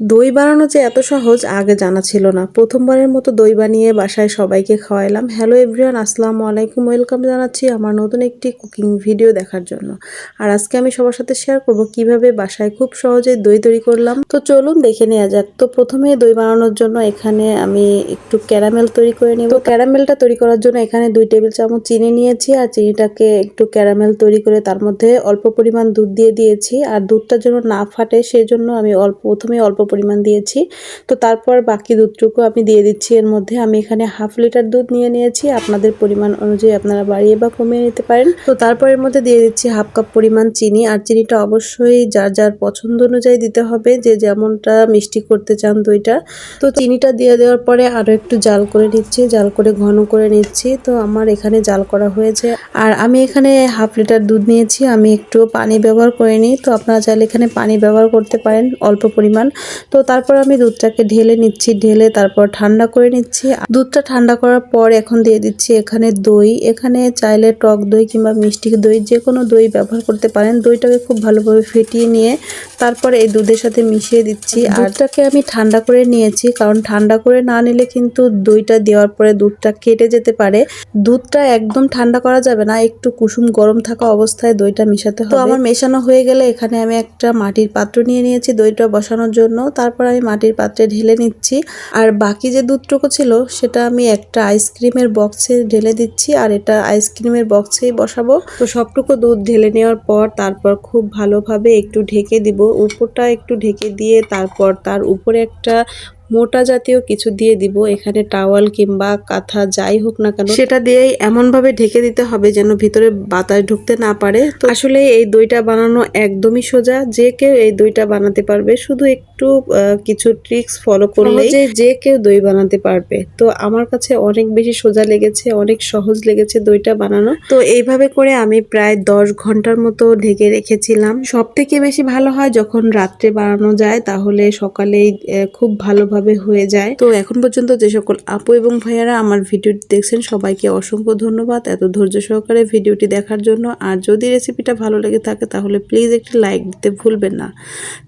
দই বানানো যে এত সহজ, আগে জানা ছিল না। প্রথমবারের মতো দই বানিয়ে বাসায় সবাইকে খাওয়াইলাম। হ্যালো এভরিওয়ান আসসালামু আলাইকুম। ওয়েলকাম জানাচ্ছি আমার নতুন একটি কুকিং ভিডিও দেখার জন্য। আর আজকে আমি সবার সাথে শেয়ার করব কীভাবে বাসায় খুব সহজে দই তৈরি করলাম। তো চলুন দেখে নেওয়া যাক। তো প্রথমে দই বানানোর জন্য এখানে আমি একটু ক্যারামেল তৈরি করে নেব। ক্যারামেলটা তৈরি করার জন্য এখানে দুই টেবিল চামচ চিনি নিয়েছি। আর চিনিটাকে একটু ক্যারামেল তৈরি করে তার মধ্যে অল্প পরিমাণ দুধ দিয়ে দিয়েছি। আর দুধটা যেন না ফাটে সেই জন্য আমি অল্প, প্রথমে অল্প পরিমাণ দিয়েছি। তো তারপর বাকি দুধটুকু আমি দিয়ে দিচ্ছি। এর মধ্যে আমি এখানে হাফ লিটার দুধ নিয়ে নিয়েছি। আপনাদের পরিমাণ অনুযায়ী আপনারা বাড়িয়ে বা কমিয়ে নিতে পারেন। তো তারপর এর মধ্যে দিয়ে দিচ্ছি হাফ কাপ পরিমাণ চিনি। আর চিনিটা অবশ্যই যার যার পছন্দ অনুযায়ী দিতে হবে। যে যেমনটা মিষ্টি করতে চান দইটা। তো চিনিটা দিয়ে দেওয়ার পরে আরও একটু জাল করে নিচ্ছি। জাল করে ঘন করে নিচ্ছি। তো আমার এখানে জাল করা হয়েছে। আর আমি এখানে হাফ লিটার দুধ নিয়েছি। আমি একটু পানি ব্যবহার করে নিই তো আপনারা চাইলে এখানে পানি ব্যবহার করতে পারেন। অল্প পরিমাণ। তো তারপর আমি দুধটাকে ঢেলে নিচ্ছি ঢেলে তারপর ঠান্ডা করে নিচ্ছি। দুধটা ঠান্ডা করার পর এখন দিয়ে দিচ্ছি এখানে দই। এখানে চাইলে টক দই কিংবা মিষ্টি দই যে কোনো দই ব্যবহার করতে পারেন। দইটাকে খুব ভালোভাবে ফেটিয়ে নিয়ে তারপর এই দুধের সাথে মিশিয়ে দিচ্ছি। আর দুধটাকে আমি ঠান্ডা করে নিয়েছি কারণ ঠান্ডা করে না নিলে কিন্তু দইটা দেওয়ার পরে দুধটা কেটে যেতে পারে। দুধটা একদম ঠান্ডা করা যাবে না একটু কুসুম গরম থাকা অবস্থায় দইটা মেশাতে হবে। তো আমার মেশানো হয়ে গেলে এখানে আমি একটা মাটির পাত্র নিয়ে নিয়েছি দইটা বসানোর জন্য। তারপর আমি মাটির পাত্রে ঢেলে নিচ্ছি। আর বাকি যে দুধটুকু ছিল, সেটা আমি একটা আইসক্রিমের বক্সে ঢেলে দিচ্ছি আর এটা আইসক্রিমের বক্সেই বসাবো। তো সবটুকু দুধ ঢেলে নেওয়ার পর তারপর খুব ভালোভাবে একটু ঢেকে দিব। উপরটা একটু ঢেকে দিয়ে তারপর তার উপরে একটা মোটা জাতীয় কিছু দিয়ে দিব এখানে টাওয়াল কিংবা কাঁথা যাই হোক না কেন। সেটা দিয়েই এমনভাবে ঢেকে দিতে হবে যেন ভিতরে বাতাস ঢুকতে না পারে। তো আসলে এই দইটা বানানো একদমই সোজা। যে কেউ এই দইটা বানাতে পারবে শুধু একটু কিছু ট্রিক্স ফলো করলে যে কেউ দই বানাতে পারবে। তো আমার কাছে অনেক বেশি সোজা লেগেছে অনেক সহজ লেগেছে দইটা বানানো। তো এইভাবে করে আমি প্রায় দশ ঘণ্টার মতো ঢেকে রেখেছিলাম। সব থেকে বেশি ভালো হয় যখন রাত্রে বানানো যায় তাহলে সকালেই খুব ভালোভাবে ভাবে হয়ে যায়। তো এখন পর্যন্ত যে সকল আপু এবং ভাইয়ারা আমার ভিডিওটি দেখছেন, সবাইকে অসংখ্য ধন্যবাদ এত ধৈর্য সহকারে ভিডিওটি দেখার জন্য। আর যদি রেসিপিটা ভালো লেগে থাকে, তাহলে প্লিজ একটি লাইক দিতে ভুলবেন না।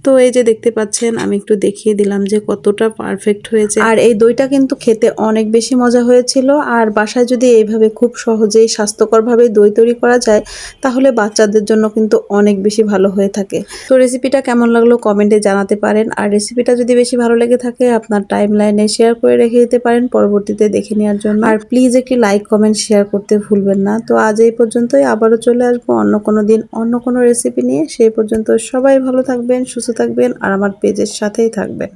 তো এই যে দেখতে পাচ্ছেন, আমি একটু দেখিয়ে দিলাম যে কতটা পারফেক্ট হয়েছে। আর এই দইটা কিন্তু খেতে অনেক বেশি মজা হয়েছিল। আর বাসায় যদি এইভাবে খুব সহজেই স্বাস্থ্যকরভাবে দই তৈরি করা যায়, তাহলে বাচ্চাদের জন্য কিন্তু অনেক বেশি ভালো হয়ে থাকে। তো রেসিপিটা কেমন লাগল কমেন্টে জানাতে পারেন। আর রেসিপিটা যদি বেশি ভালো লেগে থাকে আপনার টাইম লাইনে শেয়ার করে রেখে দিতে পারেন, পরবর্তীতে দেখে নেওয়ার জন্য। আর প্লিজ একটি লাইক কমেন্ট শেয়ার করতে ভুলবেন না। তো আজ এই পর্যন্তই, আবারও চলে আসব অন্য কোনো দিন, অন্য কোনো রেসিপি নিয়ে। সেই পর্যন্ত সবাই ভালো থাকবেন, সুস্থ থাকবেন, আর আমার পেজের সাথেই থাকবেন।